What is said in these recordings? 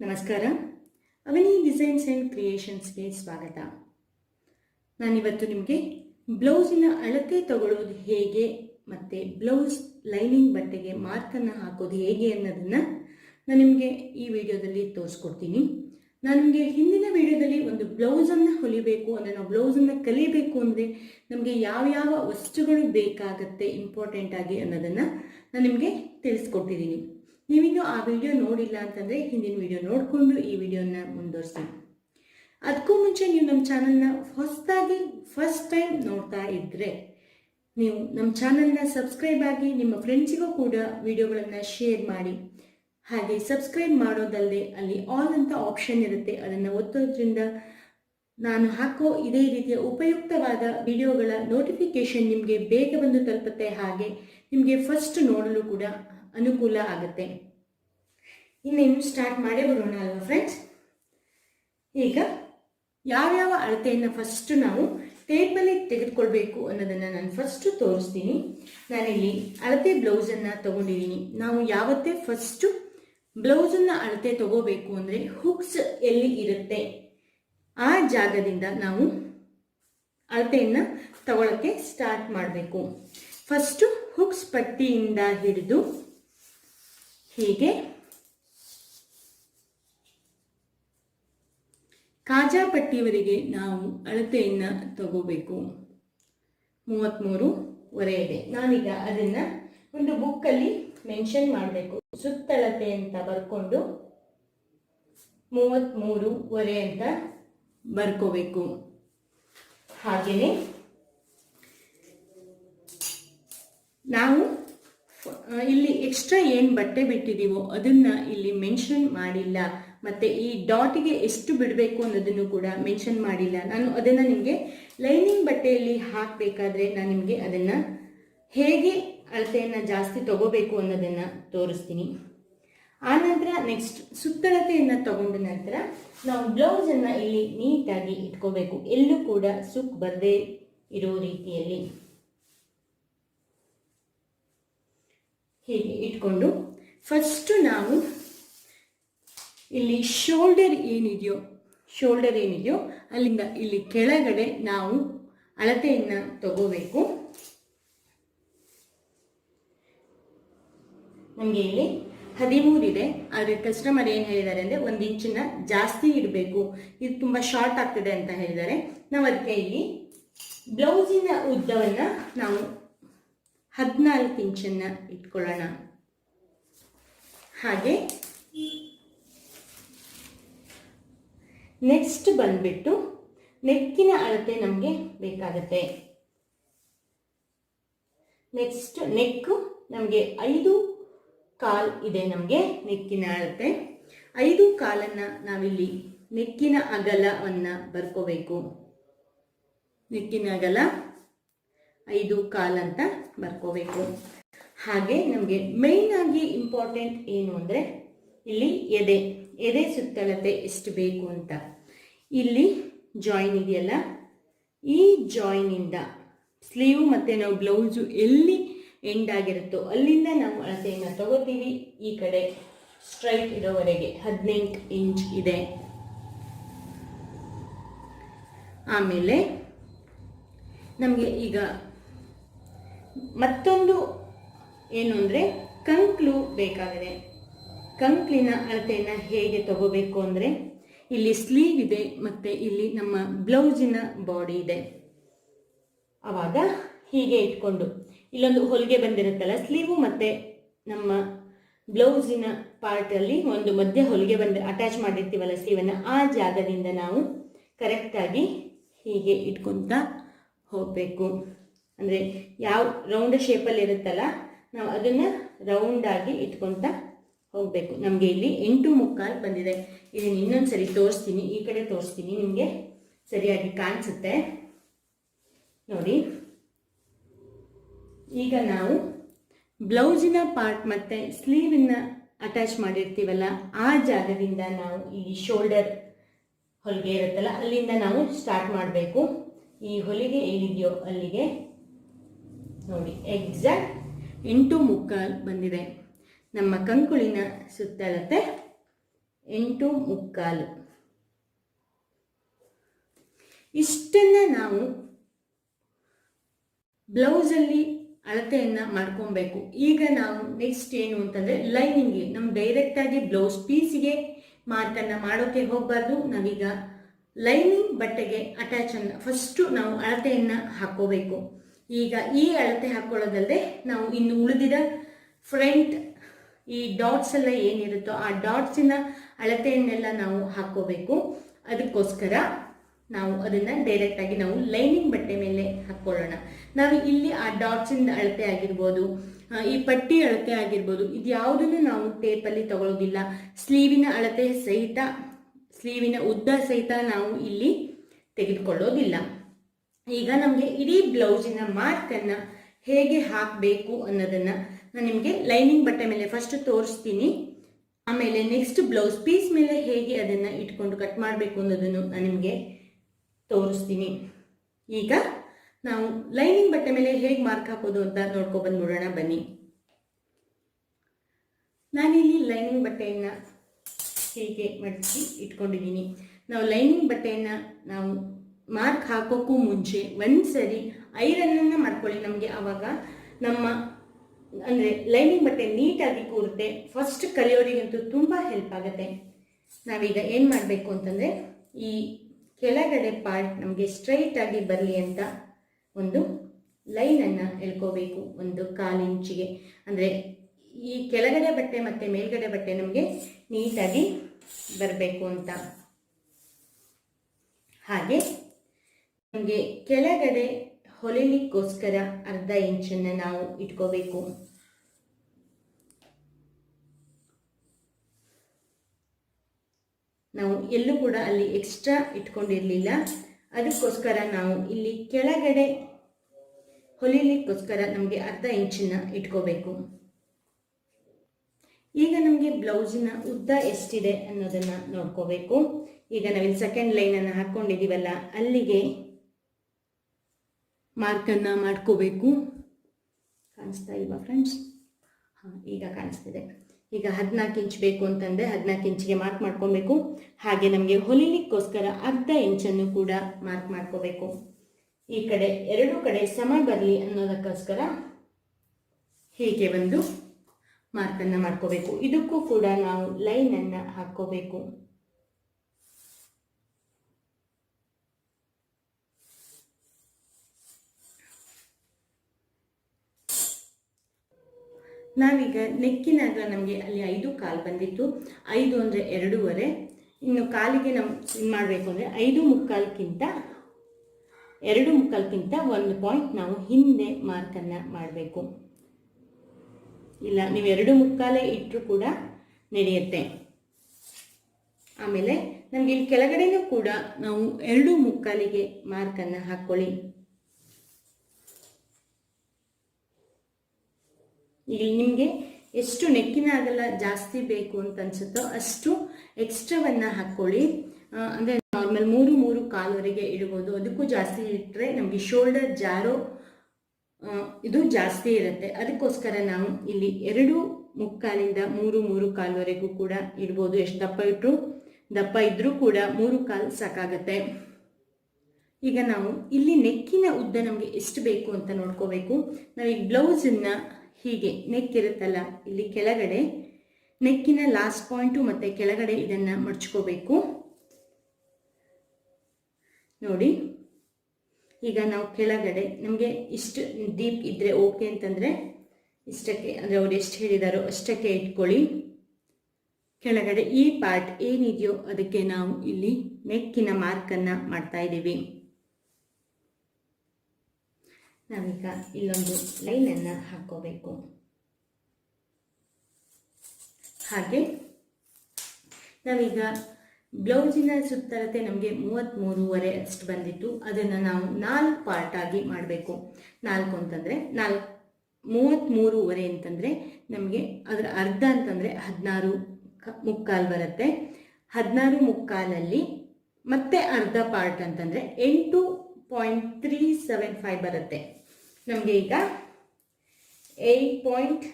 ನಮಸ್ಕಾರ. ಅವನಿ designs and ಕ್ರಿಯೇಷನ್ಸ್ಗೆ ಸ್ವಾಗತ. ನಾನಿವತ್ತು ನಿಮಗೆ ಬ್ಲೌಸಿನ ಅಳತೆ ತಗೊಳ್ಳೋದು ಹೇಗೆ ಮತ್ತು ಬ್ಲೌಸ್ ಲೈನಿಂಗ್ ಬಟ್ಟೆಗೆ ಮಾರ್ಕನ್ನು ಹಾಕೋದು ಹೇಗೆ ಅನ್ನೋದನ್ನು ನಾನು ನಿಮಗೆ ಈ ವಿಡಿಯೋದಲ್ಲಿ ತೋರಿಸ್ಕೊಡ್ತೀನಿ. ನಾನು ನಿಮಗೆ ಹಿಂದಿನ ವಿಡಿಯೋದಲ್ಲಿ ಒಂದು ಬ್ಲೌಸನ್ನು ಹೊಲಿಬೇಕು ಅಂದರೆ ನಾವು ಬ್ಲೌಸನ್ನು ಕಲಿಬೇಕು ಅಂದರೆ ನಮಗೆ ಯಾವ್ಯಾವ ವಸ್ತುಗಳು ಬೇಕಾಗತ್ತೆ ಇಂಪಾರ್ಟೆಂಟ್ ಆಗಿ ಅನ್ನೋದನ್ನು ನಾನು ನಿಮಗೆ ತಿಳಿಸ್ಕೊಟ್ಟಿದ್ದೀನಿ. ನೀವಿನ್ನೂ ಆ ವಿಡಿಯೋ ನೋಡಿಲ್ಲ ಅಂತಂದರೆ ಹಿಂದಿನ ವಿಡಿಯೋ ನೋಡಿಕೊಂಡು ಈ ವಿಡಿಯೋನ ಮುಂದುವರಿಸಿ. ಅದಕ್ಕೂ ಮುಂಚೆ ನೀವು ನಮ್ಮ ಚಾನಲ್ನ ಹೊಸದಾಗಿ ಫಸ್ಟ್ ಟೈಮ್ ನೋಡ್ತಾ ಇದ್ದರೆ ನೀವು ನಮ್ಮ ಚಾನಲ್ನ ಸಬ್ಸ್ಕ್ರೈಬ್ ಆಗಿ ನಿಮ್ಮ ಫ್ರೆಂಡ್ಸಿಗೂ ಕೂಡ ವಿಡಿಯೋಗಳನ್ನು ಶೇರ್ ಮಾಡಿ. ಹಾಗೆ ಸಬ್ಸ್ಕ್ರೈಬ್ ಮಾಡೋದಲ್ಲದೆ ಅಲ್ಲಿ ಆಲ್ ಅಂತ ಆಪ್ಷನ್ ಇರುತ್ತೆ. ಅದನ್ನು ಒತ್ತೋದ್ರಿಂದ ನಾನು ಹಾಕೋ ಇದೇ ರೀತಿಯ ಉಪಯುಕ್ತವಾದ ವಿಡಿಯೋಗಳ ನೋಟಿಫಿಕೇಶನ್ ನಿಮಗೆ ಬೇಗ ಬಂದು ತಲುಪುತ್ತೆ. ಹಾಗೆ ನಿಮಗೆ ಫಸ್ಟ್ ನೋಡಲು ಕೂಡ ಅನುಕೂಲ ಆಗುತ್ತೆ. ಇನ್ನೇನು ಸ್ಟಾರ್ಟ್ ಮಾಡೇ ಬರೋಣ ಅಲ್ವಾ ಫ್ರೆಂಡ್ಸ್ ಈಗ ಯಾವ್ಯಾವ ಅಳತೆಯನ್ನು ಫಸ್ಟ್ ನಾವು ಟೇಬಲ್ಲಿ ತೆಗೆದುಕೊಳ್ಬೇಕು ಅನ್ನೋದನ್ನು ನಾನು ಫಸ್ಟು ತೋರಿಸ್ತೀನಿ. ನಾನಿಲ್ಲಿ ಅಳತೆ ಬ್ಲೌಸನ್ನು ತಗೊಂಡಿದ್ದೀನಿ. ನಾವು ಯಾವತ್ತೇ ಫಸ್ಟು ಬ್ಲೌಸನ್ನು ಅಳತೆ ತಗೋಬೇಕು ಅಂದರೆ ಹುಕ್ಸ್ ಎಲ್ಲಿ ಇರುತ್ತೆ? ಆ ಜಾಗದಿಂದ ನಾವು ಅಳತೆಯನ್ನು ತಗೊಳ್ಳೋಕ್ಕೆ ಸ್ಟಾರ್ಟ್ ಮಾಡಬೇಕು. ಫಸ್ಟು ಹುಕ್ಸ್ ಪಟ್ಟಿಯಿಂದ ಹಿಡಿದು ಹೀಗೆ ಕಾಜಾ ಪಟ್ಟಿಯವರೆಗೆ ನಾವು ಅಳತೆಯನ್ನು ತಗೋಬೇಕು. ಮೂವತ್ತ್ಮೂರುವರೆ ಇದೆ. ನಾನೀಗ ಅದನ್ನು ಒಂದು ಬುಕ್ಕಲ್ಲಿ ಮೆನ್ಷನ್ ಮಾಡಬೇಕು. ಸುತ್ತಳತೆ ಅಂತ ಬರ್ಕೊಂಡು ಮೂವತ್ತ್ಮೂರುವರೆ ಅಂತ ಬರ್ಕೋಬೇಕು. ಹಾಗೆಯೇ ನಾವು ಇಲ್ಲಿ ಎಕ್ಸ್ಟ್ರಾ ಏನು ಬಟ್ಟೆ ಬಿಟ್ಟಿದ್ದೀವೋ ಅದನ್ನು ಇಲ್ಲಿ ಮೆನ್ಷನ್ ಮಾಡಿಲ್ಲ. ಮತ್ತು ಈ ಡಾಟಿಗೆ ಎಷ್ಟು ಬಿಡಬೇಕು ಅನ್ನೋದನ್ನು ಕೂಡ ಮೆನ್ಷನ್ ಮಾಡಿಲ್ಲ. ನಾನು ಅದನ್ನು ನಿಮಗೆ ಲೈನಿಂಗ್ ಬಟ್ಟೆಯಲ್ಲಿ ಹಾಕಬೇಕಾದ್ರೆ ನಾನು ನಿಮಗೆ ಅದನ್ನು ಹೇಗೆ ಅಳತೆಯನ್ನು ಜಾಸ್ತಿ ತಗೋಬೇಕು ಅನ್ನೋದನ್ನು ತೋರಿಸ್ತೀನಿ. ಆನಂತರ ನೆಕ್ಸ್ಟ್ ಸುತ್ತಳತೆಯನ್ನು ತಗೊಂಡ ನಂತರ ನಾವು ಬ್ಲೌಸನ್ನು ಇಲ್ಲಿ ನೀಟಾಗಿ ಇಟ್ಕೋಬೇಕು. ಎಲ್ಲೂ ಕೂಡ ಸುಕ್ ಬರದೇ ಇರೋ ರೀತಿಯಲ್ಲಿ ಹೀಗೆ ಇಟ್ಕೊಂಡು ಫಸ್ಟು ನಾವು ಇಲ್ಲಿ ಶೋಲ್ಡರ್ ಏನಿದೆಯೋ ಶೋಲ್ಡರ್ ಏನಿದೆಯೋ, ಅಲ್ಲಿಂದ ಇಲ್ಲಿ ಕೆಳಗಡೆ ನಾವು ಅಳತೆಯನ್ನು ತಗೋಬೇಕು. ನಮಗೆ ಇಲ್ಲಿ ಹದಿಮೂರಿದೆ ಆದರೆ ಕಸ್ಟಮರ್ ಏನು ಹೇಳಿದ್ದಾರೆ ಅಂದರೆ ಒಂದು ಇಂಚಿನ ಜಾಸ್ತಿ ಇಡಬೇಕು. ಇದು ತುಂಬ ಶಾರ್ಟ್ ಆಗ್ತಿದೆ ಅಂತ ಹೇಳಿದ್ದಾರೆ. ನಾವು ಅದಕ್ಕೆ ಇಲ್ಲಿ ಬ್ಲೌಸಿನ ಉದ್ದವನ್ನು ನಾವು ಹದಿನಾಲ್ಕು ಇಂಚನ್ನು ಇಟ್ಕೊಳ್ಳೋಣ. ಹಾಗೆ ನೆಕ್ಸ್ಟ್ ಬಂದ್ಬಿಟ್ಟು ನೆಕ್ಕಿನ ಅಳತೆ ನಮಗೆ ಬೇಕಾಗುತ್ತೆ. ನೆಕ್ಸ್ಟ್ ನೆಕ್ಕು ನಮಗೆ ಐದು ಕಾಲ್ ಇದೆ ನಮಗೆ ನೆಕ್ಕಿನ ಅಳತೆ. ಐದು ಕಾಲನ್ನು ನಾವಿಲ್ಲಿ ನೆಕ್ಕಿನ ಅಗಲವನ್ನು ಬರ್ಕೋಬೇಕು. ನೆಕ್ಕಿನ ಅಗಲ ಐದು ಕಾಲ್ ಅಂತ ಬರ್ಕೋಬೇಕು. ಹಾಗೆ ನಮಗೆ ಮೇಯ್ನ್ ಆಗಿ ಇಂಪಾರ್ಟೆಂಟ್ ಏನು ಅಂದರೆ ಇಲ್ಲಿ ಎದೆ. ಎದೆ ಸುತ್ತಳತೆ ಎಷ್ಟು ಬೇಕು ಅಂತ. ಇಲ್ಲಿ ಜಾಯಿನ್ ಇದೆಯಲ್ಲ? ಈ ಜಾಯಿನಿಂದ ಸ್ಲೀವ್ ಮತ್ತು ನಾವು ಬ್ಲೌಸು ಎಲ್ಲಿ ಎಂಡ್ ಆಗಿರುತ್ತೋ ಅಲ್ಲಿಂದ ನಾವು ಅಳತೆಯನ್ನು ತಗೋತೀವಿ. ಈ ಕಡೆ ಸ್ಟ್ರೈಟ್ ಇರೋವರೆಗೆ ಹದಿನೆಂಟು ಇಂಚ್ ಇದೆ. ಆಮೇಲೆ ನಮಗೆ ಈಗ ಮತ್ತೊಂದು ಏನು ಅಂದರೆ ಕಂಕ್ಲು ಬೇಕಾಗಿದೆ. ಕಂಕ್ಲಿನ ಅಳತೆಯನ್ನು ಹೇಗೆ ತಗೋಬೇಕು ಅಂದರೆ ಇಲ್ಲಿ ಸ್ಲೀವ್ ಇದೆ ಮತ್ತು ಇಲ್ಲಿ ನಮ್ಮ ಬ್ಲೌಸಿನ ಬಾಡಿ ಇದೆ. ಆವಾಗ ಹೀಗೆ ಇಟ್ಕೊಂಡು ಇಲ್ಲೊಂದು ಹೊಲಿಗೆ ಬಂದಿರುತ್ತಲ್ಲ, ಸ್ಲೀವು ಮತ್ತು ನಮ್ಮ ಬ್ಲೌಸಿನ ಪಾರ್ಟಲ್ಲಿ ಒಂದು ಮಧ್ಯ ಹೊಲಿಗೆ ಬಂದು ಅಟ್ಯಾಚ್ ಮಾಡಿರ್ತೀವಲ್ಲ ಸ್ಲೀವನ್ನು, ಆ ಜಾಗದಿಂದ ನಾವು ಕರೆಕ್ಟಾಗಿ ಹೀಗೆ ಇಟ್ಕೊತ ಹೋಗಬೇಕು. ಅಂದರೆ ಯಾವ ರೌಂಡ್ ಶೇಪಲ್ಲಿ ಇರುತ್ತಲ್ಲ, ನಾವು ಅದನ್ನು ರೌಂಡಾಗಿ ಇಟ್ಕೊತ ಹೋಗಬೇಕು. ನಮಗೆ ಇಲ್ಲಿ ಎಂಟು ಮುಕ್ಕಾಲು ಬಂದಿದೆ. ಇದನ್ನು ಇನ್ನೊಂದು ಸರಿ ತೋರಿಸ್ತೀನಿ. ಈ ಕಡೆ ತೋರಿಸ್ತೀನಿ. ನಿಮಗೆ ಸರಿಯಾಗಿ ಕಾಣಿಸುತ್ತೆ. ನೋಡಿ. ಈಗ ನಾವು ಬ್ಲೌಸಿನ ಪಾರ್ಟ್ ಮತ್ತು ಸ್ಲೀವಿನ ಅಟ್ಯಾಚ್ ಮಾಡಿರ್ತೀವಲ್ಲ, ಆ ಜಾಗದಿಂದ ನಾವು ಈ ಶೋಲ್ಡರ್ ಹೊಲಿಗೆ ಇರುತ್ತಲ್ಲ, ಅಲ್ಲಿಂದ ನಾವು ಸ್ಟಾರ್ಟ್ ಮಾಡಬೇಕು. ಈ ಹೊಲಿಗೆ ಎಲ್ಲಿದೆಯೋ ಅಲ್ಲಿಗೆ. ನೋಡಿ ಎಕ್ಸಾಕ್ಟ್ ಎಂಟು ಮುಕ್ಕಾಲು ಬಂದಿದೆ. ನಮ್ಮ ಕಂಕುಳಿನ ಸುತ್ತಳತೆ ಎಂಟು ಮುಕ್ಕಾಲು. ಇಷ್ಟನ್ನು ನಾವು ಬ್ಲೌಸಲ್ಲಿ ಅಳತೆಯನ್ನು ಮಾಡ್ಕೊಬೇಕು. ಈಗ ನಾವು ನೆಕ್ಸ್ಟ್ ಏನು ಅಂತಂದರೆ ಲೈನಿಂಗ್ಗೆ ನಮ್ಮ ಡೈರೆಕ್ಟಾಗಿ ಬ್ಲೌಸ್ ಪೀಸಿಗೆ ಮಾರ್ಕನ್ನು ಮಾಡೋಕ್ಕೆ ಹೋಗಬಾರ್ದು. ನಾವೀಗ ಲೈನಿಂಗ್ ಬಟ್ಟೆಗೆ ಅಟ್ಯಾಚನ್ನು ಫಸ್ಟು ನಾವು ಅಳತೆಯನ್ನು ಹಾಕ್ಕೋಬೇಕು. ಈಗ ಈ ಅಳತೆ ಹಾಕ್ಕೊಳ್ಳೋದಲ್ಲದೆ ನಾವು ಇನ್ನು ಉಳಿದಿದ ಫ್ರಂಟ್ ಈ ಡಾಟ್ಸ್ ಎಲ್ಲ ಏನಿರುತ್ತೋ ಆ ಡಾಟ್ಸಿನ ಅಳತೆಯನ್ನೆಲ್ಲ ನಾವು ಹಾಕ್ಕೋಬೇಕು. ಅದಕ್ಕೋಸ್ಕರ ನಾವು ಅದನ್ನು ಡೈರೆಕ್ಟಾಗಿ ನಾವು ಲೈನಿಂಗ್ ಬಟ್ಟೆ ಮೇಲೆ ಹಾಕ್ಕೊಳ್ಳೋಣ. ನಾವು ಇಲ್ಲಿ ಆ ಡಾಟ್ಸಿಂದ ಅಳತೆ ಆಗಿರ್ಬೋದು ಈ ಪಟ್ಟಿ ಅಳತೆ ಆಗಿರ್ಬೋದು, ಇದು ಯಾವುದನ್ನು ನಾವು ಟೇಪಲ್ಲಿ ತಗೊಳ್ಳೋದಿಲ್ಲ ಸ್ಲೀವಿನ ಅಳತೆ ಸಹಿತ, ಸ್ಲೀವಿನ ಉದ್ದ ಸಹಿತ ನಾವು ಇಲ್ಲಿ ತೆಗೆದುಕೊಳ್ಳೋದಿಲ್ಲ. ಈಗ ನಮಗೆ ಇಡೀ ಬ್ಲೌಸಿನ ಮಾರ್ಕನ್ನು ಹೇಗೆ ಹಾಕಬೇಕು ಅನ್ನೋದನ್ನು ನಾನು ನಿಮಗೆ ಲೈನಿಂಗ್ ಬಟ್ಟೆ ಮೇಲೆ ಫಸ್ಟ್ ತೋರಿಸ್ತೀನಿ. ಆಮೇಲೆ ನೆಕ್ಸ್ಟ್ ಬ್ಲೌಸ್ ಪೀಸ್ ಮೇಲೆ ಹೇಗೆ ಅದನ್ನು ಇಟ್ಕೊಂಡು ಕಟ್ ಮಾಡಬೇಕು ಅನ್ನೋದನ್ನು ನಾನು ನಿಮಗೆ ತೋರಿಸ್ತೀನಿ. ಈಗ ನಾವು ಲೈನಿಂಗ್ ಬಟ್ಟೆ ಮೇಲೆ ಹೇಗೆ ಮಾರ್ಕ್ ಹಾಕೋದು ಅಂತ ನೋಡ್ಕೊಬಂದು ನೋಡೋಣ ಬನ್ನಿ. ನಾನಿಲ್ಲಿ ಲೈನಿಂಗ್ ಬಟ್ಟೆಯನ್ನು ಹೀಗೆ ಮಡಿಸಿ ಇಟ್ಕೊಂಡಿದ್ದೀನಿ. ನಾವು ಲೈನಿಂಗ್ ಬಟ್ಟೆಯನ್ನು ನಾವು ಮಾರ್ಕ್ ಹಾಕೋಕ್ಕೂ ಮುಂಚೆ ಒಂದು ಸರಿ ಐರನ್ನ ಮಾಡ್ಕೊಳ್ಳಿ. ನಮಗೆ ಆವಾಗ ನಮ್ಮ ಅಂದರೆ ಲೈನಿಂಗ್ ಬಟ್ಟೆ ನೀಟಾಗಿ ಕೂರುತ್ತೆ. ಫಸ್ಟ್ ಕಲಿಯೋರಿಗಂತೂ ತುಂಬ ಹೆಲ್ಪ್ ಆಗುತ್ತೆ. ನಾವೀಗ ಏನು ಮಾಡಬೇಕು ಅಂತಂದರೆ ಈ ಕೆಳಗಡೆ ಪಾರ್ಟ್ ನಮಗೆ ಸ್ಟ್ರೈಟ್ ಆಗಿ ಬರಲಿ ಅಂತ ಒಂದು ಲೈನನ್ನು ಎಳ್ಕೋಬೇಕು, ಒಂದು ಕಾಲು ಇಂಚಿಗೆ. ಅಂದರೆ ಈ ಕೆಳಗಡೆ ಬಟ್ಟೆ ಮತ್ತು ಮೇಲ್ಗಡೆ ಬಟ್ಟೆ ನಮಗೆ ನೀಟಾಗಿ ಬರಬೇಕು ಅಂತ. ಹಾಗೆ ನಮಗೆ ಕೆಳಗಡೆ ಹೊಲಿಲಿಕ್ಕೋಸ್ಕರ ಅರ್ಧ ಇಂಚನ್ನು ನಾವು ಇಟ್ಕೋಬೇಕು. ನಾವು ಎಲ್ಲೂ ಕೂಡ ಅಲ್ಲಿ ಎಕ್ಸ್ಟ್ರಾ ಇಟ್ಕೊಂಡಿರಲಿಲ್ಲ. ಅದಕ್ಕೋಸ್ಕರ ನಾವು ಇಲ್ಲಿ ಕೆಳಗಡೆ ಹೊಲಿಲಿಕ್ಕೋಸ್ಕರ ನಮಗೆ ಅರ್ಧ ಇಂಚನ್ನ ಇಟ್ಕೋಬೇಕು. ಈಗ ನಮಗೆ ಬ್ಲೌಸಿನ ಉದ್ದ ಎಷ್ಟಿದೆ ಅನ್ನೋದನ್ನು ನೋಡ್ಕೋಬೇಕು. ಈಗ ನಾವಿಲ್ಲಿ ಸೆಕೆಂಡ್ ಲೈನನ್ನು ಹಾಕ್ಕೊಂಡಿದ್ದೀವಲ್ಲ ಅಲ್ಲಿಗೆ ಮಾರ್ಕನ್ನು ಮಾಡ್ಕೋಬೇಕು. ಕಾಣಿಸ್ತಾ ಇಲ್ವಾ ಫ್ರೆಂಡ್ಸ್ ಹಾಂ, ಈಗ ಕಾಣಿಸ್ತಿದೆ. ಈಗ ಹದಿನಾಲ್ಕು ಇಂಚ್ ಬೇಕು ಅಂತಂದರೆ ಹದಿನಾಲ್ಕು ಇಂಚಿಗೆ ಮಾರ್ಕ್ ಮಾಡ್ಕೊಬೇಕು. ಹಾಗೆ ನಮಗೆ ಹೊಲಿಲಿಕ್ಕೋಸ್ಕರ ಅರ್ಧ ಇಂಚನ್ನು ಕೂಡ ಮಾರ್ಕ್ ಮಾಡ್ಕೋಬೇಕು. ಈ ಕಡೆ ಎರಡು ಕಡೆ ಸಮ ಬರಲಿ ಅನ್ನೋದಕ್ಕೋಸ್ಕರ ಹೀಗೆ ಒಂದು ಮಾರ್ಕನ್ನು ಮಾಡ್ಕೋಬೇಕು. ಇದಕ್ಕೂ ಕೂಡ ನಾವು ಲೈನನ್ನು ಹಾಕ್ಕೋಬೇಕು. ನಾವೀಗ ನೆಕ್ಕಿನಾಗ ನಮಗೆ ಅಲ್ಲಿ ಐದು ಕಾಲು ಬಂದಿತ್ತು. ಐದು ಅಂದರೆ ಎರಡೂವರೆ. ಇನ್ನು ಕಾಲಿಗೆ ನಮ್ಮ ಇದು ಮಾಡಬೇಕು ಅಂದರೆ ಐದು ಮುಕ್ಕಾಲ್ಕಿಂತ ಎರಡು ಮುಕ್ಕಾಲ್ಕಿಂತ ಒಂದು ಪಾಯಿಂಟ್ ನಾವು ಹಿಂದೆ ಮಾರ್ಕನ್ನು ಮಾಡಬೇಕು. ಇಲ್ಲ, ನೀವು ಎರಡು ಮುಕ್ಕಾಲೇ ಇಟ್ಟರೂ ಕೂಡ ನಡೆಯುತ್ತೆ. ಆಮೇಲೆ ನಮಗೆ ಇಲ್ಲಿ ಕೆಳಗಡೆನೂ ಕೂಡ ನಾವು ಎರಡು ಮುಕ್ಕಾಲಿಗೆ ಮಾರ್ಕನ್ನು ಹಾಕ್ಕೊಳ್ಳಿ ಈಗ ನಿಮಗೆ ಎಷ್ಟು ನೆಕ್ಕಿನ ಅಗಲ ಜಾಸ್ತಿ ಬೇಕು ಅಂತ ಅನ್ಸುತ್ತೋ ಅಷ್ಟು ಎಕ್ಸ್ಟ್ರಾವನ್ನು ಹಾಕ್ಕೊಳ್ಳಿ ಅಂದ್ರೆ ನಾರ್ಮಲ್ ಮೂರು ಮೂರು ಕಾಲುವರೆಗೆ ಇಡ್ಬೋದು. ಅದಕ್ಕೂ ಜಾಸ್ತಿ ಇಟ್ಟರೆ ನಮಗೆ ಶೋಲ್ಡರ್ ಜಾರೋ ಇದು ಜಾಸ್ತಿ ಇರುತ್ತೆ. ಅದಕ್ಕೋಸ್ಕರ ನಾವು ಇಲ್ಲಿ ಎರಡು ಮುಕ್ಕಾಲಿಂದ ಮೂರು ಮೂರು ಕಾಲುವರೆಗೂ ಕೂಡ ಇಡ್ಬೋದು. ಎಷ್ಟು ದಪ್ಪ ಇಟ್ಟರು ದಪ್ಪ ಇದ್ದರೂ ಕೂಡ ಮೂರು ಕಾಲು ಸಾಕಾಗತ್ತೆ. ಈಗ ನಾವು ಇಲ್ಲಿ ನೆಕ್ಕಿನ ಉದ್ದ ನಮಗೆ ಎಷ್ಟು ಬೇಕು ಅಂತ ನೋಡ್ಕೋಬೇಕು. ನಾವು ಈ ಬ್ಲೌಸನ್ನು ಹೀಗೆ ನೆಕ್ ಇರುತ್ತಲ್ಲ ಇಲ್ಲಿ ಕೆಳಗಡೆ. ನೆಕ್ಕಿನ ಲಾಸ್ಟ್ ಪಾಯಿಂಟು ಮತ್ತು ಕೆಳಗಡೆ ಇದನ್ನು ಮಡ್ಚ್ಕೋಬೇಕು. ನೋಡಿ. ಈಗ ನಾವು ಕೆಳಗಡೆ ನಮಗೆ ಇಷ್ಟು ಡೀಪ್ ಇದ್ದರೆ ಓಕೆ ಅಂತಂದರೆ ಇಷ್ಟಕ್ಕೆ, ಅಂದರೆ ಅವ್ರು ಎಷ್ಟು ಹೇಳಿದಾರೋ ಅಷ್ಟಕ್ಕೆ ಇಟ್ಕೊಳ್ಳಿ. ಕೆಳಗಡೆ ಈ ಪಾರ್ಟ್ ಏನಿದೆಯೋ ಅದಕ್ಕೆ ನಾವು ಇಲ್ಲಿ ನೆಕ್ಕಿನ ಮಾರ್ಕನ್ನು ಮಾಡ್ತಾ ಇದ್ದೀವಿ. ನಾವೀಗ ಇಲ್ಲೊಂದು ಲೈನನ್ನು ಹಾಕ್ಕೋಬೇಕು. ಹಾಗೆ ನಾವೀಗ ಬ್ಲೌಸಿನ ಸುತ್ತಳತೆ ನಮಗೆ ಮೂವತ್ತ್ಮೂರುವರೆ ಅಷ್ಟು ಬಂದಿತ್ತು. ಅದನ್ನು ನಾವು ನಾಲ್ಕು ಪಾರ್ಟಾಗಿ ಮಾಡಬೇಕು. ನಾಲ್ಕು ಅಂತಂದರೆ ನಾಲ್ಕು ಮೂವತ್ತ್ಮೂರುವರೆ ಅಂತಂದರೆ ನಮಗೆ ಅದರ ಅರ್ಧ ಅಂತಂದರೆ ಹದಿನಾರು ಮುಕ್ಕಾಲು ಬರುತ್ತೆ. ಹದಿನಾರು ಮುಕ್ಕಾಲಲ್ಲಿ ಮತ್ತೆ ಅರ್ಧ ಪಾರ್ಟ್ ಅಂತಂದರೆ ಎಂಟು ಪಾಯಿಂಟ್ ತ್ರೀ ಸೆವೆನ್ ಫೈವ್ ಬರುತ್ತೆ. ನಮಗೆ ಈಗ ಏಯ್ಟ್ ಪಾಯಿಂಟ್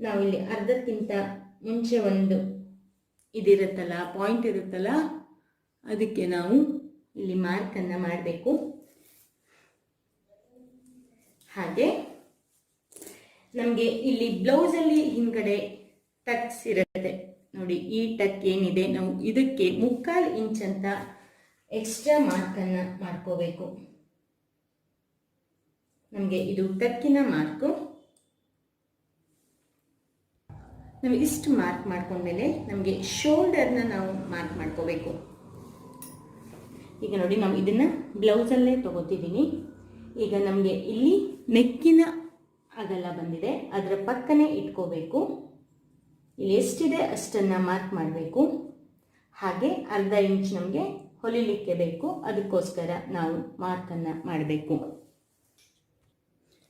ನಾವಿಲ್ಲಿ ಅರ್ಧಕ್ಕಿಂತ ಮುಂಚೆ ಒಂದು ಇದಿರುತ್ತಲ್ಲ ಪಾಯಿಂಟ್ ಇರುತ್ತಲ್ಲ, ಅದಕ್ಕೆ ನಾವು ಇಲ್ಲಿ ಮಾರ್ಕನ್ನು ಮಾಡಬೇಕು. ಹಾಗೆ ನಮಗೆ ಇಲ್ಲಿ ಬ್ಲೌಸಲ್ಲಿ ಹಿಂದ್ಗಡೆ ಟಕ್ಸ್ ಇರುತ್ತೆ. ನೋಡಿ, ಈ ಟಕ್ ಏನಿದೆ? ನಾವು ಇದಕ್ಕೆ ಮುಕ್ಕಾಲು ಇಂಚ್ ಅಂತ ಎಕ್ಸ್ಟ್ರಾ ಮಾರ್ಕನ್ನು ಮಾಡ್ಕೋಬೇಕು. ನಮಗೆ ಇದು ಟಕ್ಕಿನ ಮಾರ್ಕು. ನಾವು ಇಷ್ಟು ಮಾರ್ಕ್ ಮಾಡ್ಕೊಂಡ್ಮೇಲೆ ನಮಗೆ ಶೋಲ್ಡರ್ನ ನಾವು ಮಾರ್ಕ್ ಮಾಡ್ಕೋಬೇಕು. ಈಗ ನೋಡಿ ನಾವು ಇದನ್ನು ಬ್ಲೌಸಲ್ಲೇ ತಗೋತಿದ್ದೀನಿ ಈಗ ನಮಗೆ ಇಲ್ಲಿ ನೆಕ್ಕಿನ ಅಗಲ ಬಂದಿದೆ, ಅದರ ಪಕ್ಕನೇ ಇಟ್ಕೋಬೇಕು. ಇಲ್ಲಿ ಎಷ್ಟಿದೆ ಅಷ್ಟನ್ನು ಮಾರ್ಕ್ ಮಾಡಬೇಕು. ಹಾಗೆ ಅರ್ಧ ಇಂಚ್ ನಮಗೆ ಹೊಲಿಲಿಕ್ಕೆ ಬೇಕು. ಅದಕ್ಕೋಸ್ಕರ ನಾವು ಮಾರ್ಕನ್ನು ಮಾಡಬೇಕು.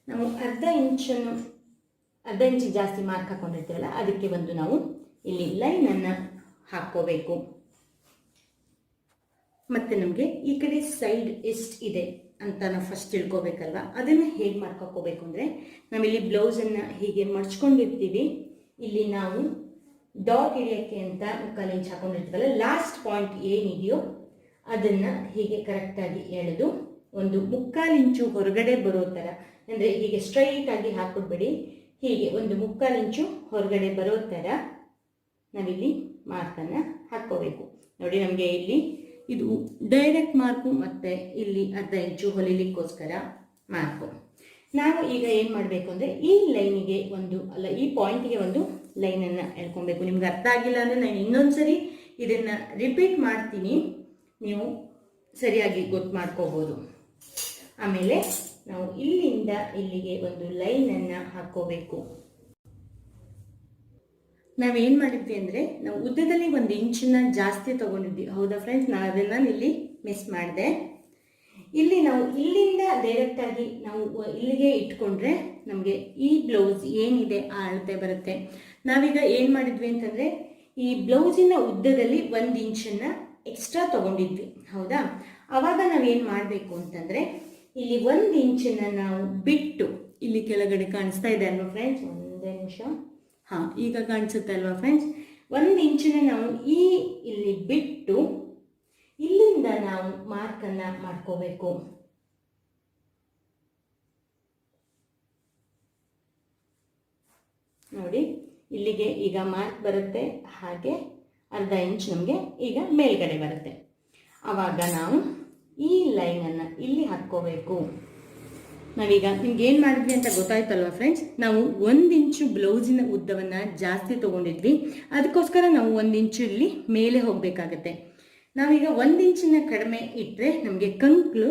ನಾವು ಅರ್ಧ ಇಂಚನ್ನು, ಅರ್ಧ ಇಂಚು ಜಾಸ್ತಿ ಮಾರ್ಕ್ ಹಾಕೊಂಡಿರ್ತೀವಲ್ಲ, ಅದಕ್ಕೆ ಒಂದು ನಾವು ಇಲ್ಲಿ ಲೈನನ್ನು ಹಾಕ್ಕೋಬೇಕು. ಮತ್ತು ನಮಗೆ ಈ ಕಡೆ ಸೈಡ್ ಎಷ್ಟು ಇದೆ ಅಂತ ನಾವು ಫಸ್ಟ್ ತಿಳ್ಕೊಬೇಕಲ್ವ? ಅದನ್ನು ಹೇಗೆ ಮಾಡ್ಕೋಬೇಕು ಅಂದರೆ, ನಾವಿಲ್ಲಿ ಬ್ಲೌಸನ್ನು ಹೀಗೆ ಮಡ್ಚ್ಕೊಂಡಿರ್ತೀವಿ ಇಲ್ಲಿ ನಾವು ಡಾಟ್ ಹಿಡಿಯೋಕ್ಕೆ ಅಂತ ಮುಕ್ಕಾಲು ಇಂಚ್ ಹಾಕೊಂಡಿರ್ತೀವಲ್ಲ ಲಾಸ್ಟ್ ಪಾಯಿಂಟ್ ಏನಿದೆಯೋ ಅದನ್ನು ಹೀಗೆ ಕರೆಕ್ಟಾಗಿ ಎಳೆದು ಒಂದು ಮುಕ್ಕಾಲು ಇಂಚು ಹೊರಗಡೆ ಬರೋ ಥರ ಅಂದರೆ ಹೀಗೆ ಸ್ಟ್ರೈಟ್ ಆಗಿ ಹಾಕ್ಬಿಡ್ಬೇಡಿ ಹೀಗೆ ಒಂದು ಮುಕ್ಕಾಲು ಇಂಚು ಹೊರಗಡೆ ಬರೋ ಥರ ನಾವಿಲ್ಲಿ ಮಾರ್ಕನ್ನು ಹಾಕ್ಕೋಬೇಕು. ನೋಡಿ ನಮಗೆ ಇಲ್ಲಿ ಇದು ಡೈರೆಕ್ಟ್ ಮಾರ್ಕು ಮತ್ತು ಇಲ್ಲಿ ಅರ್ಧ ಇಂಚು ಹೊಲಿಲಿಕ್ಕೋಸ್ಕರ ಮಾರ್ಕು ನಾವು ಈಗ ಏನು ಮಾಡಬೇಕು ಅಂದರೆ ಈ ಲೈನಿಗೆ ಒಂದು, ಅಲ್ಲ ಈ ಪಾಯಿಂಟಿಗೆ ಒಂದು ಲೈನನ್ನು ಎಳ್ಕೊಬೇಕು. ನಿಮ್ಗೆ ಅರ್ಥ ಆಗಿಲ್ಲ ಅಂದರೆ ನಾನು ಇನ್ನೊಂದು ಸರಿ ಇದನ್ನು ರಿಪೀಟ್ ಮಾಡ್ತೀನಿ. ನೀವು ಸರಿಯಾಗಿ ಗೊತ್ತು ಮಾಡ್ಕೋಬೋದು. ಆಮೇಲೆ ನಾವು ಇಲ್ಲಿಂದ ಇಲ್ಲಿಗೆ ಒಂದು ಲೈನನ್ನು ಹಾಕ್ಕೋಬೇಕು. ನಾವೇನು ಮಾಡಿದ್ವಿ ಅಂದರೆ ನಾವು ಉದ್ದದಲ್ಲಿ ಒಂದು ಇಂಚನ್ನ ಜಾಸ್ತಿ ತೊಗೊಂಡಿದ್ವಿ. ಹೌದಾ ಫ್ರೆಂಡ್ಸ್ ನಾನು ಅದನ್ನು ಇಲ್ಲಿ ಮಿಸ್ ಮಾಡಿದೆ. ಇಲ್ಲಿ ನಾವು ಇಲ್ಲಿಂದ ಡೈರೆಕ್ಟಾಗಿ ನಾವು ಇಲ್ಲಿಗೆ ಇಟ್ಕೊಂಡ್ರೆ ನಮಗೆ ಈ ಬ್ಲೌಸ್ ಏನಿದೆ ಆ ಅಳತೆ ಬರುತ್ತೆ. ನಾವೀಗ ಏನು ಮಾಡಿದ್ವಿ ಅಂತಂದರೆ ಈ ಬ್ಲೌಸಿನ ಉದ್ದದಲ್ಲಿ ಒಂದು ಇಂಚನ್ನು ಎಕ್ಸ್ಟ್ರಾ ತೊಗೊಂಡಿದ್ವಿ, ಹೌದಾ? ಆವಾಗ ನಾವೇನು ಮಾಡಬೇಕು ಅಂತಂದರೆ, ಇಲ್ಲಿ ಒಂದು ಇಂಚನ್ನು ನಾವು ಬಿಟ್ಟು ಇಲ್ಲಿ ಕೆಳಗಡೆ ಕಾಣಿಸ್ತಾ ಇದೆ ಅಲ್ವಾ ಫ್ರೆಂಡ್ಸ್ ಒಂದೇ ನಿಮಿಷ. ಹಾಂ, ಈಗ ಕಾಣಿಸುತ್ತೆ ಅಲ್ವಾ ಫ್ರೆಂಡ್ಸ್ ಒಂದು ಇಂಚನ್ನ ನಾವು ಈ ಇಲ್ಲಿ ಬಿಟ್ಟು ಇಲ್ಲಿಂದ ನಾವು ಮಾರ್ಕನ್ನು ಮಾಡ್ಕೋಬೇಕು. ನೋಡಿ, ಇಲ್ಲಿಗೆ ಈಗ ಮಾರ್ಕ್ ಬರುತ್ತೆ, ಹಾಗೆ ಅರ್ಧ ಇಂಚ್ ನಮಗೆ ಈಗ ಮೇಲ್ಗಡೆ ಬರುತ್ತೆ. ಆವಾಗ ನಾವು ಈ ಲೈನನ್ನು ಇಲ್ಲಿ ಹಾಕ್ಕೋಬೇಕು. ನಾವೀಗ ನಿಮ್ಗೆ ಏನು ಮಾಡಿದ್ವಿ ಅಂತ ಗೊತ್ತಾಯ್ತಲ್ವ ಫ್ರೆಂಡ್ಸ್ ನಾವು ಒಂದು ಇಂಚು ಬ್ಲೌಸಿನ ಉದ್ದವನ್ನು ಜಾಸ್ತಿ ತೊಗೊಂಡಿದ್ವಿ. ಅದಕ್ಕೋಸ್ಕರ ನಾವು ಒಂದು ಇಂಚು ಇಲ್ಲಿ ಮೇಲೆ ಹೋಗಬೇಕಾಗತ್ತೆ. ನಾವೀಗ ಒಂದು ಇಂಚಿನ ಕಡಿಮೆ ಇಟ್ಟರೆ ನಮಗೆ ಕಂಕ್ಲು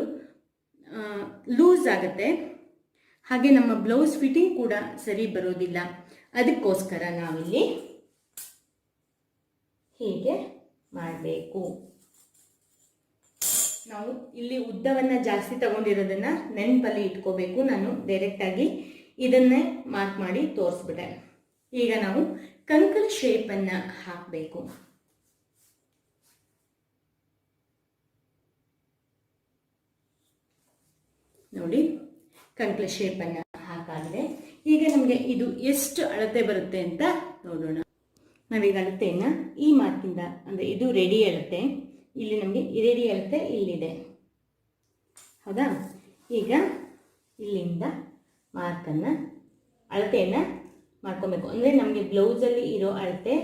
ಲೂಸ್ ಆಗುತ್ತೆ. ಹಾಗೆ ನಮ್ಮ ಬ್ಲೌಸ್ ಫಿಟ್ಟಿಂಗ್ ಕೂಡ ಸರಿ ಬರೋದಿಲ್ಲ. ಅದಕ್ಕೋಸ್ಕರ ನಾವಿಲ್ಲಿ ಹೀಗೆ ಮಾಡಬೇಕು. ನಾವು ಇಲ್ಲಿ ಉದ್ದವನ್ನು ಜಾಸ್ತಿ ತಗೊಂಡಿರೋದನ್ನ ನೆನಪಲ್ಲಿ ಇಟ್ಕೋಬೇಕು. ನಾನು ಡೈರೆಕ್ಟಾಗಿ ಇದನ್ನೇ ಮಾರ್ಕ್ ಮಾಡಿ ತೋರಿಸ್ಬಿಟ್ಟೆ. ಈಗ ನಾವು ಕಂಕಲ್ ಶೇಪನ್ನು ಹಾಕಬೇಕು. ನೋಡಿ ಕಂಕ್ಲ ಶೇಪನ್ನು ಹಾಕಾಗಿದೆ. ಈಗ ನಮಗೆ ಇದು ಎಷ್ಟು ಅಳತೆ ಬರುತ್ತೆ ಅಂತ ನೋಡೋಣ. ನಾವೀಗ ಅಳತೆಯನ್ನು ಈ ಮಾರ್ಕಿಂದ ಅಂದರೆ ಇದು ರೆಡಿ ಅಳತೆ ಇಲ್ಲಿ ನಮಗೆ ರೆಡಿ ಅಳತೆ ಇಲ್ಲಿದೆ. ಹೌದಾ? ಈಗ ಇಲ್ಲಿಂದ ಮಾರ್ಕನ್ನು ಅಳತೆಯನ್ನು ಮಾಡ್ಕೊಬೇಕು. ಅಂದರೆ ನಮಗೆ ಬ್ಲೌಸಲ್ಲಿ ಇರೋ ಅಳತೆ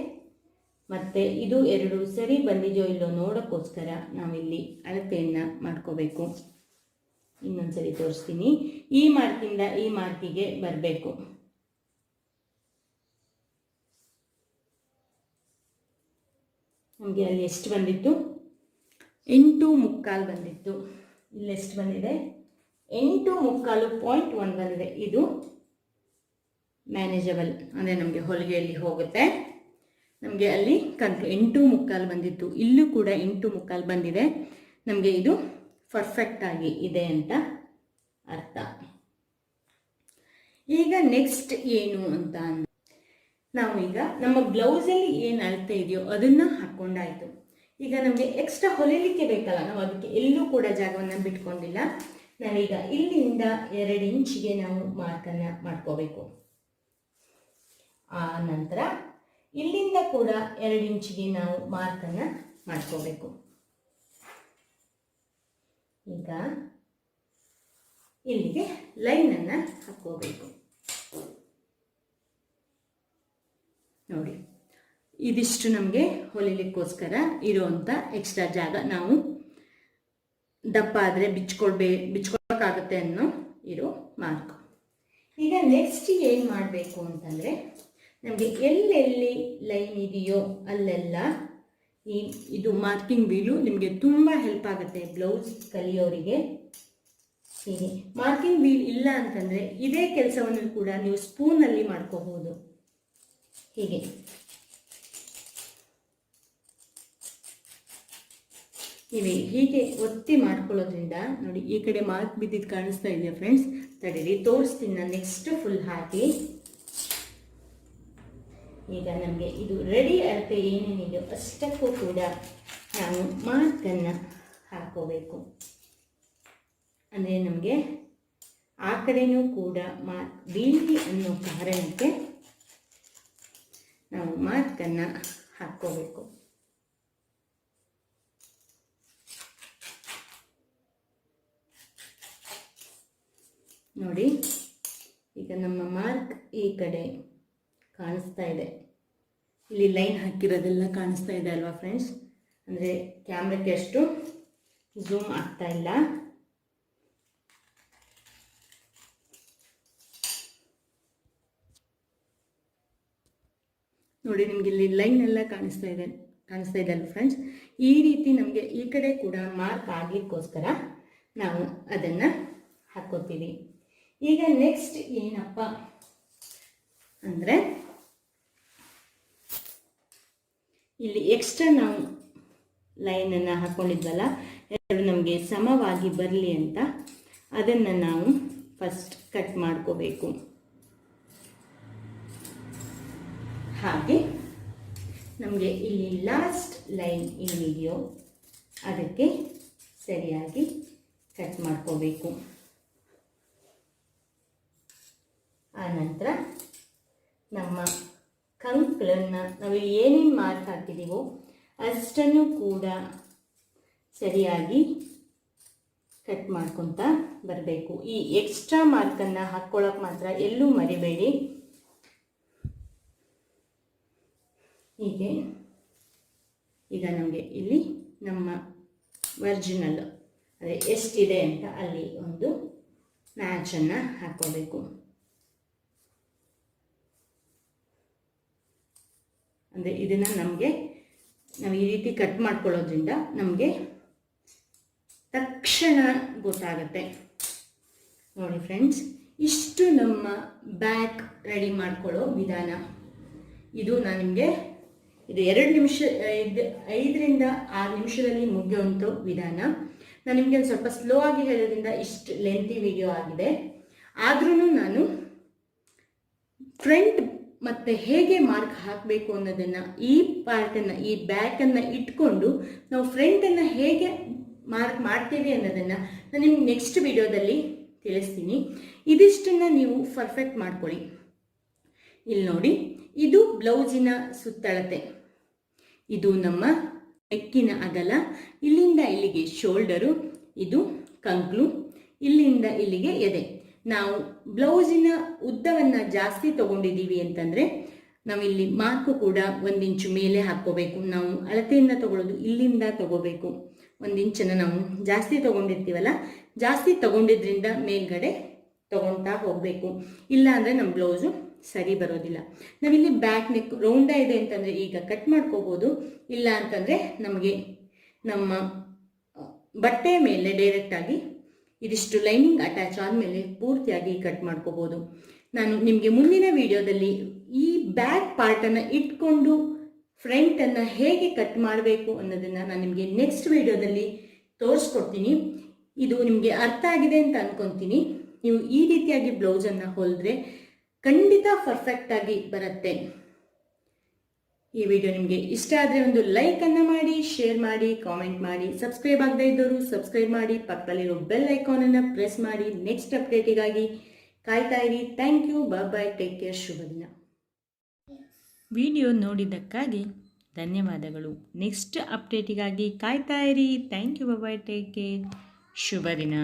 ಮತ್ತು ಇದು ಎರಡು ಸರಿ ಬಂದಿದೆಯೋ ಇಲ್ಲೋ ನೋಡೋಕ್ಕೋಸ್ಕರ ನಾವಿಲ್ಲಿ ಅಳತೆಯನ್ನು ಮಾಡ್ಕೋಬೇಕು. ಇನ್ನೊಂದು ಸರಿ ತೋರಿಸ್ತೀನಿ. ಈ ಮಾರ್ಕಿಂದ ಈ ಮಾರ್ಕಿಗೆ ಬರಬೇಕು. ನಮಗೆ ಅಲ್ಲಿ ಎಷ್ಟು ಬಂದಿತ್ತು? ಎಂಟು ಮುಕ್ಕಾಲು ಬಂದಿತ್ತು. ಇಲ್ಲಿ ಎಷ್ಟು ಬಂದಿದೆ? ಎಂಟು ಮುಕ್ಕಾಲು ಪಾಯಿಂಟ್ ಒನ್ ಬಂದಿದೆ. ಇದು ಮ್ಯಾನೇಜಬಲ್ ಅಂದರೆ ನಮಗೆ ಹೊಲಿಗೆಯಲ್ಲಿ ಹೋಗುತ್ತೆ. ನಮಗೆ ಅಲ್ಲಿ ಕಂತು ಎಂಟು ಮುಕ್ಕಾಲು ಬಂದಿತ್ತು. ಇಲ್ಲೂ ಕೂಡ ಎಂಟು ಮುಕ್ಕಾಲು ಬಂದಿದೆ. ನಮಗೆ ಇದು ಪರ್ಫೆಕ್ಟ್ ಆಗಿ ಇದೆ ಅಂತ ಅರ್ಥ. ಈಗ ನೆಕ್ಸ್ಟ್ ಏನು ಅಂತ ಅಂದ್ರೆ ನಾವು ಈಗ ನಮ್ಮ ಬ್ಲೌಸಲ್ಲಿ ಏನು ಅಳತೆ ಇದೆಯೋ ಅದನ್ನು ಹಾಕ್ಕೊಂಡಾಯಿತು ಈಗ ನಮಗೆ ಎಕ್ಸ್ಟ್ರಾ ಹೊಲಿಲಿಕ್ಕೆ ಬೇಕಲ್ಲ, ನಾವು ಅದಕ್ಕೆ ಎಲ್ಲೂ ಕೂಡ ಜಾಗವನ್ನು ಬಿಟ್ಕೊಂಡಿಲ್ಲ. ನಾವೀಗ ಇಲ್ಲಿಂದ ಎರಡು ಇಂಚಿಗೆ ನಾವು ಮಾರ್ಕನ್ನು ಮಾಡ್ಕೋಬೇಕು. ಆ ನಂತರ ಇಲ್ಲಿಂದ ಕೂಡ ಎರಡು ಇಂಚಿಗೆ ನಾವು ಮಾರ್ಕನ್ನು ಮಾಡ್ಕೋಬೇಕು. ಈಗ ಇಲ್ಲಿಗೆ ಲೈನನ್ನು ಹಾಕೋಬೇಕು ನೋಡಿ ಇದಿಷ್ಟು ನಮಗೆ ಹೊಲಿಲಿಕ್ಕೋಸ್ಕರ ಇರುವಂಥ ಎಕ್ಸ್ಟ್ರಾ ಜಾಗ ನಾವು ದಪ್ಪ ಆದರೆ ಬಿಚ್ಕೊಳ್ಬೇ, ಬಿಚ್ಕೊಳಕ್ಕಾಗತ್ತೆ ಅನ್ನೋ ಇರೋ ಮಾರ್ಕ್ ಈಗ ನೆಕ್ಸ್ಟ್ ಏನು ಮಾಡಬೇಕು ಅಂತಂದರೆ ನಮಗೆ ಎಲ್ಲೆಲ್ಲಿ ಲೈನ್ ಇದೆಯೋ ಅಲ್ಲೆಲ್ಲ ಈ, ಇದು ಮಾರ್ಕಿಂಗ್ ವೀಲು ನಿಮಗೆ ತುಂಬ ಹೆಲ್ಪ್ ಆಗುತ್ತೆ ಬ್ಲೌಸ್ ಕಲಿಯೋರಿಗೆ. ಹೀಗೆ ಮಾರ್ಕಿಂಗ್ ವೀಲ್ ಇಲ್ಲ ಅಂತಂದರೆ ಇದೇ ಕೆಲಸವನ್ನು ಕೂಡ ನೀವು ಸ್ಪೂನಲ್ಲಿ ಮಾಡ್ಕೋಬಹುದು. ಹೀಗೆ ಇವೆ ಹೀಗೆ ಒತ್ತಿ ಮಾಡ್ಕೊಳ್ಳೋದ್ರಿಂದ ನೋಡಿ ಈ ಕಡೆ ಮಾರ್ಕ್ ಬಿದ್ದಿದ್ದು ಕಾಣಿಸ್ತಾ ಇದೆಯಾ ಫ್ರೆಂಡ್ಸ್ ತಡೀರಿ ತೋರಿಸ್ತೀನಿ ನಾನು ನೆಕ್ಸ್ಟ್ ಫುಲ್ ಹಾಕಿ. ಈಗ ನಮಗೆ ಇದು ರೆಡಿ ಅಳತೆ ಏನೇನಿದೆಯೋ ಅಷ್ಟಕ್ಕೂ ಕೂಡ ನಾವು ಮಾರ್ಕನ್ನು ಹಾಕೋಬೇಕು. ಅಂದರೆ ನಮಗೆ ಆ ಕಡೆಯೂ ಕೂಡ ಮಾರ್ಕ್ ಬೀಳಿ ಅನ್ನೋ ಕಾರಣಕ್ಕೆ ನಾವು ಮಾರ್ಕನ್ನು ಹಾಕ್ಕೋಬೇಕು. ನೋಡಿ, ಈಗ ನಮ್ಮ ಮಾರ್ಕ್ ಈ ಕಡೆ ಕಾಣಿಸ್ತಾ ಇದೆ. ಇಲ್ಲಿ ಲೈನ್ ಹಾಕಿರೋದೆಲ್ಲ ಕಾಣಿಸ್ತಾ ಇದೆ ಅಲ್ವಾ ಫ್ರೆಂಡ್ಸ್ ಅಂದರೆ ಕ್ಯಾಮ್ರಕ್ಕೆ ಅಷ್ಟು ಝೂಮ್ ಆಗ್ತಾ ಇಲ್ಲ. ನೋಡಿ, ನಿಮಗೆ ಇಲ್ಲಿ ಲೈನ್ ಎಲ್ಲ ಕಾಣಿಸ್ತಾ ಇದೆ ಕಾಣಿಸ್ತಾ ಇದೆ ಅಲ್ವಾ ಫ್ರೆಂಡ್ಸ್ ಈ ರೀತಿ ನಮಗೆ ಈ ಕಡೆ ಕೂಡ ಮಾರ್ಕ್ ಆಗಲಿಕ್ಕೋಸ್ಕರ ನಾವು ಅದನ್ನು ಹಾಕೋತೀವಿ. ಈಗ ನೆಕ್ಸ್ಟ್ ಏನಪ್ಪ ಅಂದರೆ ಇಲ್ಲಿ ಎಕ್ಸ್ಟ್ರಾ ನಾವು ಲೈನನ್ನು ಹಾಕ್ಕೊಂಡಿದ್ವಲ್ಲ ಎರಡು ನಮಗೆ ಸಮವಾಗಿ ಬರಲಿ ಅಂತ, ಅದನ್ನು ನಾವು ಫಸ್ಟ್ ಕಟ್ ಮಾಡ್ಕೋಬೇಕು. ಹಾಗೆ ನಮಗೆ ಇಲ್ಲಿ ಲಾಸ್ಟ್ ಲೈನ್ ಏನಿದೆಯೋ ಅದಕ್ಕೆ ಸರಿಯಾಗಿ ಕಟ್ ಮಾಡ್ಕೋಬೇಕು. ಆನಂತರ ನಮ್ಮ ಕಂಕ್ಳನ್ನು ನಾವು ಏನೇನು ಮಾರ್ಕ್ ಹಾಕಿದ್ದೀವೋ ಅಷ್ಟನ್ನು ಕೂಡ ಸರಿಯಾಗಿ ಕಟ್ ಮಾಡ್ಕೊತ ಬರಬೇಕು. ಈ ಎಕ್ಸ್ಟ್ರಾ ಮಾರ್ಕನ್ನು ಹಾಕ್ಕೊಳ್ಳೋಕೆ ಮಾತ್ರ ಎಲ್ಲೂ ಮರಿಬೇಡಿ. ಹೀಗೆ ಈಗ ನಮಗೆ ಇಲ್ಲಿ ನಮ್ಮ ಒರ್ಜಿನಲ್ ಅದೇ ಎಷ್ಟಿದೆ ಅಂತ ಅಲ್ಲಿ ಒಂದು ಮ್ಯಾಚನ್ನು ಹಾಕ್ಕೋಬೇಕು ಅಂದರೆ ಇದನ್ನು ನಮಗೆ ನಾವು ಈ ರೀತಿ ಕಟ್ ಮಾಡ್ಕೊಳ್ಳೋದ್ರಿಂದ ನಮಗೆ ತಕ್ಷಣ ಗೊತ್ತಾಗುತ್ತೆ. ನೋಡಿ ಫ್ರೆಂಡ್ಸ್ ಇಷ್ಟು ನಮ್ಮ ಬ್ಯಾಕ್ ರೆಡಿ ಮಾಡ್ಕೊಳ್ಳೋ ವಿಧಾನ. ಇದು ನಾನು ನಿಮಗೆ ಇದು ಎರಡು ನಿಮಿಷ, ಇದು ಐದರಿಂದ ಆರು ನಿಮಿಷದಲ್ಲಿ ಮುಗಿಯುವಂಥ ವಿಧಾನ. ನಾನು ನಿಮಗೆ ಒಂದು ಸ್ವಲ್ಪ ಸ್ಲೋ ಆಗಿ ಹೇಳೋದ್ರಿಂದ ಇಷ್ಟು ಲೆಂತಿ ವಿಡಿಯೋ ಆಗಿದೆ. ಆದ್ರೂ ನಾನು ಫ್ರಂಟ್ ಮತ್ತು ಹೇಗೆ ಮಾರ್ಕ್ ಹಾಕಬೇಕು ಅನ್ನೋದನ್ನು ಈ ಪಾರ್ಟನ್ನು ಈ ಬ್ಯಾಕನ್ನು ಇಟ್ಕೊಂಡು ನಾವು ಫ್ರಂಟನ್ನು ಹೇಗೆ ಮಾರ್ಕ್ ಮಾಡ್ತೀವಿ ಅನ್ನೋದನ್ನು ನಾನು ನಿಮ್ಗೆ ನೆಕ್ಸ್ಟ್ ವಿಡಿಯೋದಲ್ಲಿ ತಿಳಿಸ್ತೀನಿ. ಇದಿಷ್ಟನ್ನು ನೀವು ಪರ್ಫೆಕ್ಟ್ ಮಾಡ್ಕೊಳ್ಳಿ. ಇಲ್ಲಿ ನೋಡಿ, ಇದು ಬ್ಲೌಸಿನ ಸುತ್ತಳತೆ. ಇದು ನಮ್ಮ ನೆಕ್ಕಿನ ಅಗಲ, ಇಲ್ಲಿಂದ ಇಲ್ಲಿಗೆ ಶೋಲ್ಡರು ಇದು ಕಂಕ್ಲು, ಇಲ್ಲಿಂದ ಇಲ್ಲಿಗೆ ಎದೆ. ನಾವು ಬ್ಲೌಸಿನ ಉದ್ದವನ್ನು ಜಾಸ್ತಿ ತಗೊಂಡಿದ್ದೀವಿ ಅಂತಂದರೆ ನಾವಿಲ್ಲಿ ಮಾರ್ಕು ಕೂಡ ಒಂದಿಂಚು ಮೇಲೆ ಹಾಕ್ಕೋಬೇಕು. ನಾವು ಅಳತೆಯಿಂದ ತಗೊಳ್ಳೋದು ಇಲ್ಲಿಂದ ತಗೋಬೇಕು. ಒಂದು ಇಂಚನ್ನು ನಾವು ಜಾಸ್ತಿ ತಗೊಂಡಿರ್ತೀವಲ್ಲ, ಜಾಸ್ತಿ ತಗೊಂಡಿದ್ರಿಂದ ಮೇಲ್ಗಡೆ ತಗೊತಾ ಹೋಗಬೇಕು. ಇಲ್ಲ ಅಂದರೆ ನಮ್ಮ ಬ್ಲೌಸು ಸರಿ ಬರೋದಿಲ್ಲ. ನಾವಿಲ್ಲಿ ಬ್ಯಾಕ್ ನೆಕ್ ರೌಂಡ ಇದೆ ಅಂತಂದರೆ ಈಗ ಕಟ್ ಮಾಡ್ಕೋಬೋದು. ಇಲ್ಲ ಅಂತಂದರೆ ನಮಗೆ ನಮ್ಮ ಬಟ್ಟೆ ಮೇಲೆ ಡೈರೆಕ್ಟಾಗಿ ಇದಿಷ್ಟು ಲೈನಿಂಗ್ ಅಟ್ಯಾಚ್ ಆದಮೇಲೆ ಪೂರ್ತಿಯಾಗಿ ಕಟ್ ಮಾಡ್ಕೋಬೋದು. ನಾನು ನಿಮಗೆ ಮುಂದಿನ ವಿಡಿಯೋದಲ್ಲಿ ಈ ಬ್ಯಾಕ್ ಪಾರ್ಟನ್ನು ಇಟ್ಕೊಂಡು ಫ್ರಂಟನ್ನು ಹೇಗೆ ಕಟ್ ಮಾಡಬೇಕು ಅನ್ನೋದನ್ನು ನಾನು ನಿಮಗೆ ನೆಕ್ಸ್ಟ್ ವಿಡಿಯೋದಲ್ಲಿ ತೋರಿಸ್ಕೊಡ್ತೀನಿ. ಇದು ನಿಮಗೆ ಅರ್ಥ ಆಗಿದೆ ಅಂತ ಅನ್ಕೊತೀನಿ. ನೀವು ಈ ರೀತಿಯಾಗಿ ಬ್ಲೌಸನ್ನು ಹೊಲಿದ್ರೆ ಖಂಡಿತ ಪರ್ಫೆಕ್ಟಾಗಿ ಬರುತ್ತೆ. ಈ ವಿಡಿಯೋ ನಿಮಗೆ ಇಷ್ಟ ಆದರೆ ಒಂದು ಲೈಕ್ ಲೈಕನ್ನು ಮಾಡಿ ಶೇರ್ ಮಾಡಿ ಕಾಮೆಂಟ್ ಮಾಡಿ. ಸಬ್ಸ್ಕ್ರೈಬ್ ಆಗದೇ ಇದ್ದವರು ಸಬ್ಸ್ಕ್ರೈಬ್ ಮಾಡಿ, ಪಕ್ಕದಲ್ಲಿರೋ ಬೆಲ್ ಐಕಾನ್ ಐಕಾನನ್ನು ಪ್ರೆಸ್ ಮಾಡಿ. ನೆಕ್ಸ್ಟ್ ಅಪ್ಡೇಟಿಗಾಗಿ ಕಾಯ್ತಾ ಇರಿ. Thank you bye bye take care ಶುಭ ದಿನ. ವಿಡಿಯೋ ನೋಡಿದ್ದಕ್ಕಾಗಿ ಧನ್ಯವಾದಗಳು. ನೆಕ್ಸ್ಟ್ ಅಪ್ಡೇಟಿಗಾಗಿ ಕಾಯ್ತಾ ಇರಿ. Thank you bye take care ಶುಭ ದಿನ.